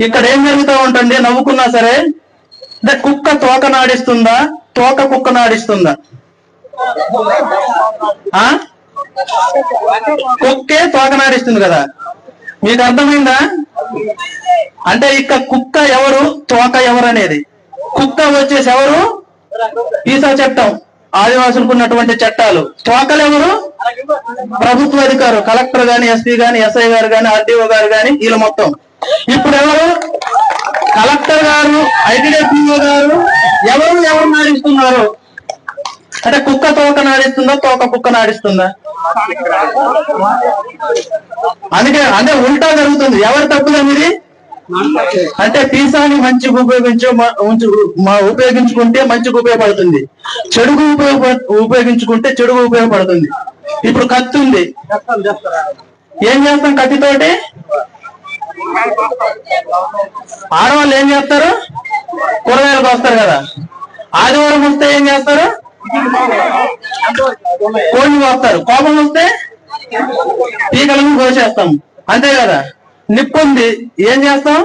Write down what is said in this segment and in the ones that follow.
ఇక్కడ ఏం జరుగుతూ ఉంటుంది? నవ్వుకున్నా సరే అంటే కుక్క తోక నాడిస్తుందా? తోక కుక్క నాడిస్తుందా? ఆ? కుక్కే తోక నాడిస్తుంది కదా. మీకు అర్థమైందా? అంటే ఇక్కడ కుక్క ఎవరు? తోక ఎవరు అనేది. కుక్క వచ్చేసి ఎవరు? ఈసా చట్టం. ఆదివాసులకు ఉన్నటువంటి చట్టాలు. తోకలు ఎవరు? ప్రభుత్వ అధికారు కలెక్టర్ గాని ఎస్పీ గాని ఎస్ఐ గారు గాని ఆర్డీఓ గారు గాని వీళ్ళు మొత్తం. ఇప్పుడు ఎవరు కలెక్టర్ గారు ఐటీడీపీఓ గారు ఎవరు ఎవరు నాడిస్తున్నారు? అంటే కుక్క తోక నాడిస్తుందా తోక కుక్క నాడిస్తుందా? అందుకే అంటే ఉల్టా జరుగుతుంది. ఎవరు తప్పులేదు ఇది? అంటే పీసాని మంచిగా ఉపయోగించు ఉపయోగించుకుంటే మంచిగా ఉపయోగపడుతుంది. చెడుగు ఉపయోగ ఉపయోగించుకుంటే చెడుగు ఉపయోగపడుతుంది. ఇప్పుడు కత్తి ఉంది. ఏం చేస్తాం కత్తితోటి? ఆడవాళ్ళు ఏం చేస్తారు? కూరగాయలకు వస్తారు కదా. ఆదివారం వస్తే ఏం చేస్తారు? కోడిని కోస్తారు. కోపం వస్తే పీకలను కోసేస్తాం. అంతే కదా. నిప్పు ఉంది. ఏం చేస్తాం?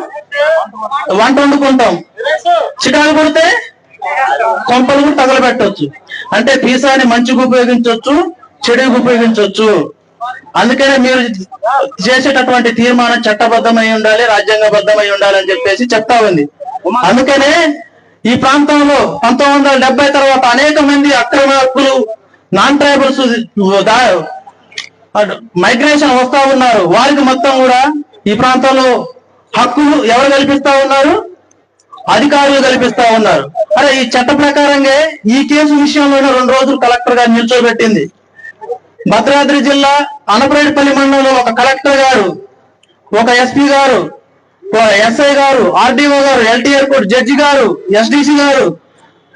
వంట వండుకుంటాం. చికాకు కొడితే కొంపలు కూడా తగలబెట్టవచ్చు అంటే పీసాన్ని మంచిగా ఉపయోగించవచ్చు చెడుకు ఉపయోగించవచ్చు అందుకనే మీరు చేసేటటువంటి తీర్మానం చట్టబద్ధమై ఉండాలి రాజ్యాంగబద్ధమై ఉండాలి అని చెప్పేసి చెప్తా ఉంది. అందుకనే ఈ ప్రాంతంలో పంతొమ్మిది వందల తర్వాత అనేక మంది అక్రమార్కులు నాన్ ట్రైబల్స్ మైగ్రేషన్ వస్తా ఉన్నారు. వారికి మొత్తం కూడా ఈ ప్రాంతంలో హక్కులు ఎవరు కల్పిస్తా ఉన్నారు? అధికారులు కల్పిస్తా ఉన్నారు. అరే ఈ చట్ట ప్రకారంగా ఈ కేసు విషయంలోనే రెండు రోజులు కలెక్టర్ గారు నిల్చోబెట్టింది. భద్రాద్రి జిల్లా అనపరేటిపల్లి మండలంలో ఒక కలెక్టర్ గారు ఒక ఎస్పీ గారు ఒక ఎస్ఐ గారు ఆర్డీఓ గారు ఎల్టీఆర్ కోర్టు జడ్జి గారు ఎస్డిసి గారు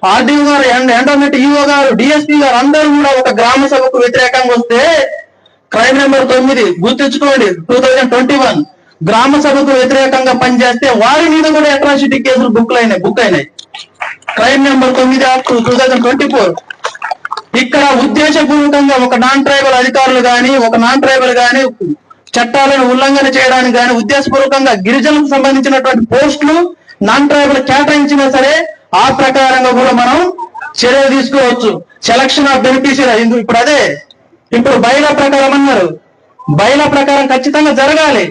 ఆర్డీఓ గారు ఎండోమెంట్ ఈఓ గారు డిఎస్పీ గారు అందరూ కూడా ఒక గ్రామ సభకు వ్యతిరేకంగా వస్తే క్రైమ్ నెంబర్ తొమ్మిది గుర్తించుకోండి టూ థౌజండ్ ట్వంటీ వన్ గ్రామ సభకు వ్యతిరేకంగా పనిచేస్తే వారి మీద కూడా అట్రాసిటీ కేసులు బుక్ అయినాయి బుక్ అయినాయి. క్రైమ్ నెంబర్ తొమ్మిది of two thousand twenty four ఇక్కడ ఉద్దేశపూర్వకంగా ఒక నాన్ ట్రైబల్ అధికారులు కానీ ఒక నాన్ ట్రైబల్ గాని చట్టాలను ఉల్లంఘన చేయడానికి గాని ఉద్దేశపూర్వకంగా గిరిజనులకు సంబంధించినటువంటి పోస్టులు నాన్ ట్రైబల్ కేటాయించినా సరే ఆ ప్రకారంగా కూడా మనం చర్యలు తీసుకోవచ్చు. సెలక్షన్ ఆఫ్ బెనిఫిషియరీ ఇప్పుడు అదే. ఇప్పుడు బయల ప్రకారం అన్నారు. బయల ప్రకారం ఖచ్చితంగా జరగాలి.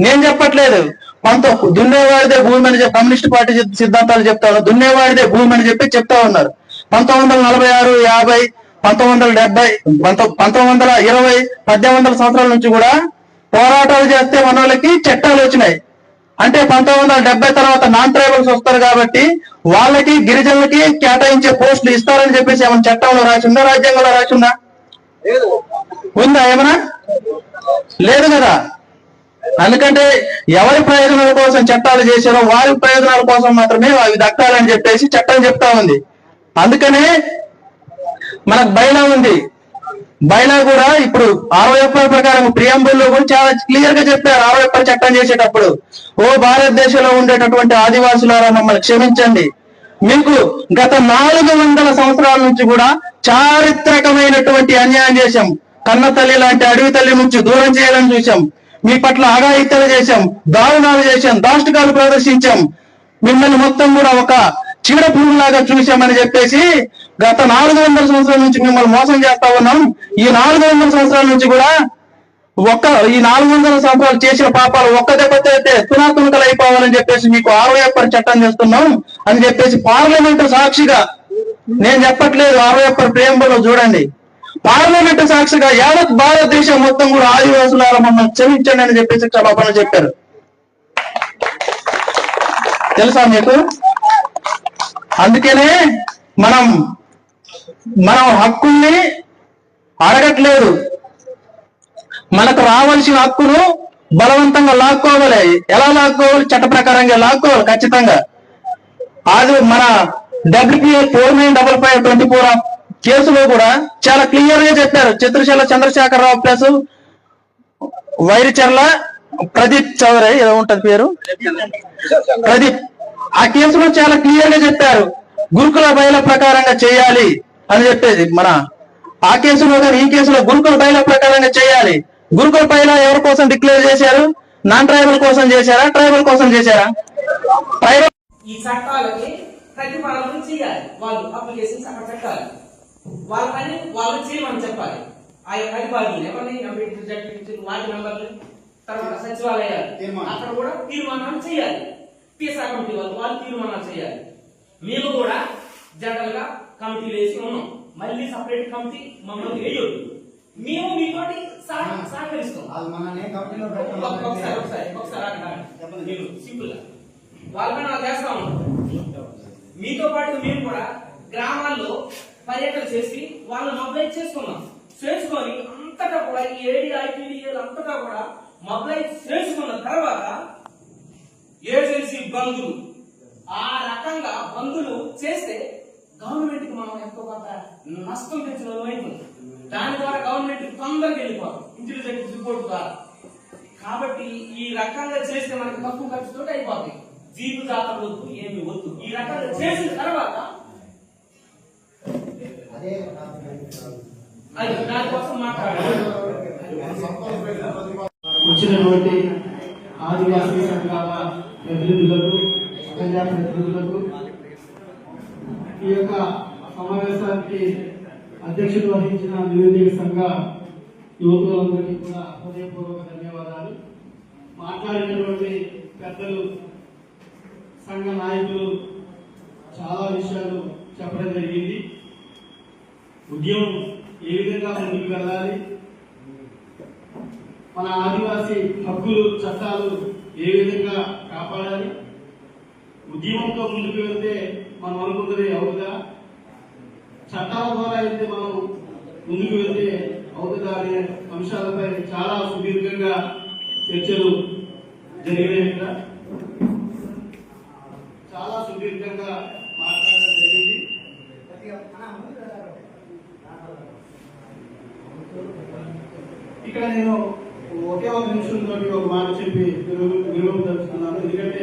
నేను చెప్పట్లేదు. కొంత దున్నేవాడిదే భూమి అని చెప్పి కమ్యూనిస్ట్ పార్టీ సిద్ధాంతాలు సిద్ధాంతాలు చెప్తాను దున్నేవాడిదే భూమి అని చెప్పి చెప్తా ఉన్నారు. పంతొమ్మిది వందల నలభై ఆరు యాభై పంతొమ్మిది వందల డెబ్బై పంతొ- పంతొమ్మిది వందల ఇరవై పద్దెనిమిది వందల సంవత్సరాల నుంచి కూడా పోరాటాలు చేస్తే మన వాళ్ళకి చట్టాలు వచ్చినాయి. అంటే పంతొమ్మిది వందల డెబ్బై తర్వాత నాన్ ట్రైబల్స్ వస్తారు కాబట్టి వాళ్ళకి గిరిజనులకి కేటాయించే పోస్టులు ఇస్తారని చెప్పేసి ఏమైనా చట్టంలో రాసి ఉందా? రాజ్యాంగంలో రాసి ఉందా? ఉందా ఏమన్నా లేదు కదా. అందుకంటే ఎవరి ప్రయోజనాల కోసం చట్టాలు చేశారో వారి ప్రయోజనాల కోసం మాత్రమే అవి దక్కాలని చెప్పేసి చట్టం చెప్తా ఉంది. అందుకనే మనకు బైలా ఉంది. బైలా కూడా ఇప్పుడు ఆరో ఎప్పటి ప్రకారం ప్రియంబుల్లో కూడా చాలా క్లియర్గా చెప్పారు. ఆరో ఎప్పటి చట్టం చేసేటప్పుడు ఓ భారతదేశంలో ఉండేటటువంటి ఆదివాసులారా మమ్మల్ని క్షమించండి. మీకు గత నాలుగు వందల సంవత్సరాల నుంచి కూడా చారిత్రకమైనటువంటి అన్యాయం చేశాం. కన్న తల్లి లాంటి అడవి తల్లి నుంచి దూరం చేయాలని చూశాం. మీ పట్ల అఘాయిత్యాలు చేశాం. దారుణాలు చేశాం. దాష్టికాలు ప్రదర్శించాం. మిమ్మల్ని మొత్తం కూడా ఒక చీడ పురుగులాగా చూసామని చెప్పేసి గత నాలుగు వందల సంవత్సరాల నుంచి మిమ్మల్ని మోసం చేస్తా ఉన్నాం. ఈ నాలుగు వందల సంవత్సరాల నుంచి కూడా ఒక్క ఈ నాలుగు వందల సంవత్సరాలు చేసిన పాపాలు ఒక్క దెబ్బతో అయితే తునాతునకలు అయిపోవాలని చెప్పేసి మీకు అరవై ఎప్పటి చట్టం చేస్తున్నాం అని చెప్పేసి పార్లమెంటు సాక్షిగా నేను చెప్పట్లేదు అరవై ఎప్పటి ప్రేమలో చూడండి. పార్లమెంటు సాక్షిగా యావత్ భారతదేశం మొత్తం కూడా ఆదివాసులారా మమ్మల్ని క్షమించండి అని చెప్పేసి క్షమాపణ చెప్పారు. తెలుసా మీకు? అందుకనే మనం మనం హక్కుల్ని అడగట్లేదు. మనకు రావాల్సిన హక్కును బలవంతంగా లాక్కోవాలి. ఎలా లాక్కోవాలి? చట్ట ప్రకారంగా లాక్కోవాలి ఖచ్చితంగా. అది మన WPA four nine double five twenty four కేసులో కూడా చాలా క్లియర్గా చెప్పారు. చిత్రశాల చంద్రశేఖరరావు ప్లస్ వైరిచర్ల ప్రదీప్ చౌదరి ఏదో ఉంటది పేరు? ప్రదీప్ ఆ కేసులో చాలా క్లియర్గా చెప్పారు. గురుకుల బయల ప్రకారంగా చేయాలి అని చెప్పేది మన ఆ కేసులో కానీ ఈ కేసులో గురుకుల బయల ప్రకారంగా చేయాలి. గురుకుల బయల ఎవరి కోసం డిక్లేర్ చేశారు? నాన్ ట్రైబల్ కోసం చేశారా? ట్రైబల్ కోసం చేశారా? ట్రైబల్ ఈ చట్టాలకి ప్రతిపాదన చేయాలి. వాళ్ళు అప్లికేషన్స్ అక్కడ పెట్టాలి. వాళ్ళ పని వాళ్ళు చేయమని చెప్పాలి. ఆ యొక్క అధికారులు ఎవరిని ఎంపీటీ జడ్పీటీ వార్డు మెంబర్లు తర్వాత సచివాలయాలు. అక్కడ కూడా తీర్మానాలు చేయాలి. కమిటీ వాళ్ళు వాళ్ళు తీర్మానాలు చేయాలి. మేము కూడా జనరల్గా కమిటీలు వేసి ఉన్నాం. మళ్ళీ సపరేట్ కమిటీ మమ్మల్ని వేయొద్దు. మేము మీతోటి సహ- సహకరిస్తాం. ఒకసారి ఒకసారి ఒకసారి సింపుల్గా వాళ్ళ పని వాళ్ళు చేస్తా ఉంటాం మీతో పాటు మేము కూడా గ్రామాల్లో పర్యటన చేసి వాళ్ళని మొబైల్ చేసుకున్నాం. చేసుకొని అంతటా కూడా ఈ ఏడి ఐపీడీఏలు అంతటా కూడా మొబైల్ చేసుకున్న తర్వాత ఏజెన్సీ బంధులు ఆ రకంగా బంధులు చేస్తే గవర్నమెంట్కి మనం ఎంతో కొంత నష్టం తెచ్చిన అవుతుంది దాని ద్వారా గవర్నమెంట్ తొందరగా వెళ్ళిపోతాం. ఇంటెలిజెన్స్ రిపోర్ట్ ద్వారా. కాబట్టి ఈ రకంగా చేస్తే మనకి తక్కువ ఖర్చుతో అయిపోతాయి. జీపు జాతర వద్దు ఏమి వద్దు. ఈ రకంగా చేసిన తర్వాత అదే అది దానికోసం మాట్లాడాలి. వచ్చినటువంటి ఆదివాసీ సంఘాల ప్రతినిధులకు ప్రజా ప్రతినిధులకు ఈ యొక్క సమావేశానికి అధ్యక్షుడు వహించిన నిరుద్యోగ సంఘ యువకులందరికీ కూడా హృదయపూర్వక ధన్యవాదాలు. మాట్లాడినటువంటి పెద్దలు సంఘ నాయకులు చాలా విషయాలు చెప్పడం జరిగింది. ఉద్యమం ఏ విధంగా ముందుకు వెళ్ళాలి? మన ఆదివాసీ హక్కులు చట్టాలు ఏ విధంగా కాపాడాలి? ఉద్యమంతో ముందుకు వెళ్తే మనం అనుకున్నది అవుతుందా చట్టాల ద్వారా అయితే మనం ముందుకు వెళ్తే అవుతుందా అనే అంశాలపై చాలా సుదీర్ఘంగా చర్చలు జరిగినాయి ఇక్కడ. చాలా సుదీర్ఘంగా మాట్లాడడం జరిగింది. ఇక్కడ నేను ఒకే ఒక నిమిషంతో ఒక మాట చెప్పి విలువదలుచుకున్నాను ఎందుకంటే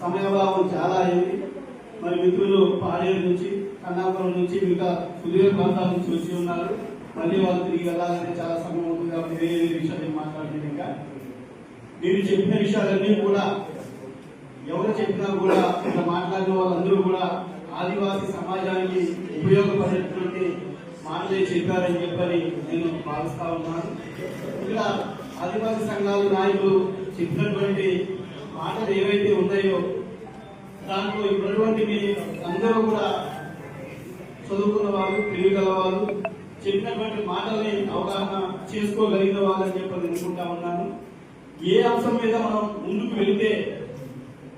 సమయాభావం చాలా అయింది. మరి మిత్రులు పాడేరు నుంచి కన్నాపురం నుంచి మిగతా సుదీర్ఘ ప్రాంతాల నుంచి వచ్చి ఉన్నారు. మళ్ళీ వాళ్ళు తిరిగి వెళ్ళాలంటే చాలా సమయం అవుతుంది కాబట్టి వేరే వేరే విషయాలు మాట్లాడలేదు ఇంకా. మీరు చెప్పిన విషయాలన్నీ కూడా ఎవరు చెప్పినా కూడా ఇలా మాట్లాడిన వాళ్ళందరూ కూడా ఆదివాసీ సమాజానికి ఉపయోగపడేటువంటి మాటలే చెప్పారని చెప్పని నేను భావిస్తా ఉన్నాను. ఇక్కడ ఆదివాసీ సంఘాల నాయకులు చెప్పినటువంటి మాటలు ఏవైతే ఉన్నాయో దాంట్లో ఇప్పుడున్నటువంటి మీ అందరూ కూడా చదువుకున్న వాళ్ళు తెలియగల వాళ్ళు చెప్పినటువంటి మాటల్ని అవగాహన చేసుకోగలిగిన వాళ్ళని చెప్పి అనుకుంటా ఉన్నాను. ఏ అంశం మీద మనం ముందుకు వెళితే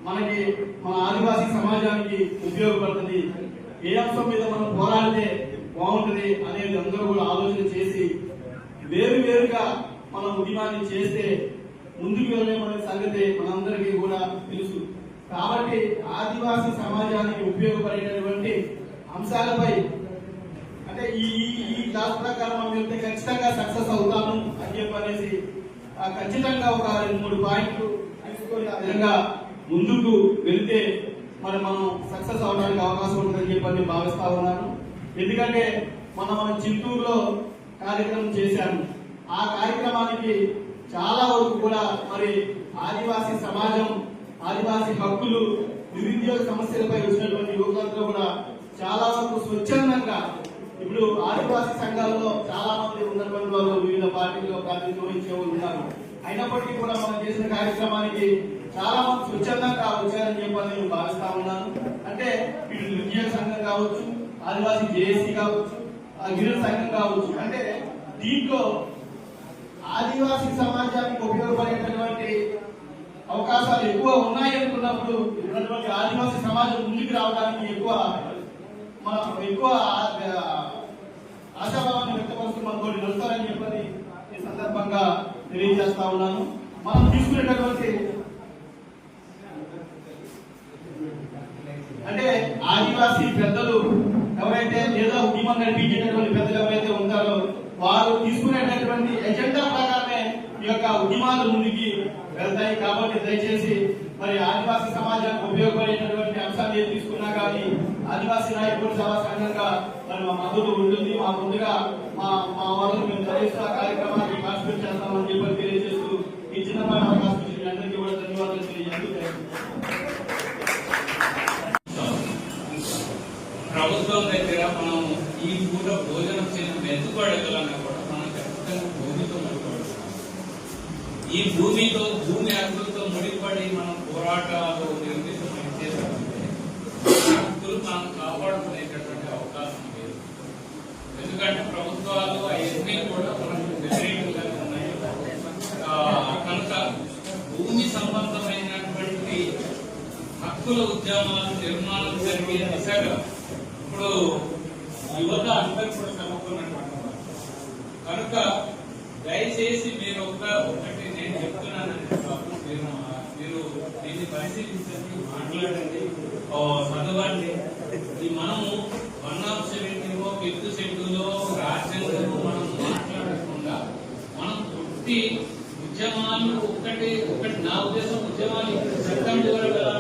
మనకి మన ఆదివాసీ సమాజానికి ఉపయోగపడుతుంది? ఏ అంశం మీద మనం పోరాడితే బాగుంటుంది అనేది అందరూ కూడా ఆలోచన చేసి వేరు వేరుగా మనం ఉద్యమాన్ని చేస్తే ముందుకు వెళ్ళే సంగతి మనందరికీ కూడా తెలుసు. కాబట్టి ఆదివాసీ సమాజానికి ఉపయోగపడేటటువంటి అంశాలపై అంటే ఈ ఈ- క్లాస్ ప్రకారం మనం వెళ్తే ఖచ్చితంగా సక్సెస్ అవుతాము అని చెప్పనేసి ఖచ్చితంగా ఒక రెండు మూడు పాయింట్లు తీసుకొని ఆ విధంగా ముందుకు వెళితే మరి మనం సక్సెస్ అవడానికి అవకాశం ఉంటుందని చెప్పని భావిస్తా ఉన్నాను. ఎందుకంటే మనం మన చిత్తూరులో కార్యక్రమం చేశాను ఆ కార్యక్రమానికి చాలా వరకు కూడా మరి ఆదివాసీ సమాజం ఆదివాసీ హక్కులు నిరుద్యోగ సమస్యలపై వచ్చినటువంటి యువకులందరూ కూడా చాలా వరకు స్వచ్ఛందంగా ఇప్పుడు ఆదివాసీ సంఘాలలో చాలా మంది ఉన్నటువంటి వాళ్ళు వివిధ పార్టీల్లో ప్రాతినిధ్యం వహించే వాళ్ళు ఉన్నారు. అయినప్పటికీ కూడా మనం చేసిన కార్యక్రమానికి చాలా మంది స్వచ్ఛందంగా వచ్చారని చెప్పని నేను భావిస్తా ఉన్నాను. అంటే ఇటు నిరుద్యోగ సంఘం కావచ్చు ఆదివాసీ జేఏసీ కావచ్చు ఆ గిరిజన సంఘం కావచ్చు. అంటే దీంట్లో ఆదివాసీ సమాజానికి ఉపయోగపడేటటువంటి అవకాశాలు ఎక్కువ ఉన్నాయి అనుకున్నప్పుడు ఉన్నటువంటి ఆదివాసీ సమాజం ముందుకు రావడానికి ఎక్కువ మనం ఎక్కువ ఆశాభావాన్ని వ్యక్తపరుస్తూ మనతో నిలుస్తారని చెప్పని ఈ సందర్భంగా తెలియజేస్తా ఉన్నాను. మనం తీసుకునేటటువంటి అంటే ఆదివాసీ పెద్దలు ఎవరైతే ఏదో ఉద్యమం నడిపించేటటువంటి వారు తీసుకునేటటువంటి ఎజెండా ప్రకారమే ఈ యొక్క ఉద్యమాలు ముందుకి వెళ్తాయి. కాబట్టి దయచేసి మరి ఆదివాసీ సమాజానికి ఉపయోగపడేటటువంటి అంశాలు ఏం తీసుకున్నా కానీ ఆదివాసీ నాయకుల సభా సంఘంగా మరి మా మద్దతు ఉంటుంది. మా ముందుగా మా మా వాళ్ళు మేము తెలియజేస్తూ ఆ కార్యక్రమాన్ని పార్టిసిపేట్ చేస్తామని చెప్పి తెలియజేస్తూ ఈ చిన్నపాటి అవకాశం మీ అందరికీ కూడా ధన్యవాదాలు తెలియజేస్తూ ప్రభుత్వం దగ్గర మనం ఈ పూట భోజనం చేయడం మెచ్చుకోవడాలన్నా కూడా మనం ఖచ్చితంగా భూమితో ముడిపడుతున్నాం ఈ భూమితో భూమి హక్కులతో ముడిపడి మనం పోరాటాలు నిర్మితం చేస్తామంటే హక్కులు మనం కాపాడుకునేటటువంటి అవకాశం లేదు ఎందుకంటే ప్రభుత్వాలు అవన్నీ కూడా మనకు వ్యతిరేకంగా ఉన్నాయి ఆ, కనుక భూమి సంబంధమైనటువంటి హక్కుల ఉద్యమాలు నిర్మాణం జరిగే దిశగా ఇప్పుడు యువత అందరూ కూడా చదువుకున్నటువంటి వారు. కనుక దయచేసి మీరు ఒక ఒకటి నేను చెప్తున్నానంటే బాబు మీరు మీరు దీన్ని పరిశీలించండి మాట్లాడండి చదవండి. ఇది మనము వన్ ఆఫ్ సెవెంటీలో ఫిఫ్త్ షెడ్యూల్లో రాజ్యాంగంలో మనం మాట్లాడకుండా మనం పుట్టి ఉద్యమాలు ఒకటి ఒకటి నా ఉద్దేశం ఉద్యమాలు చట్టం చూడగల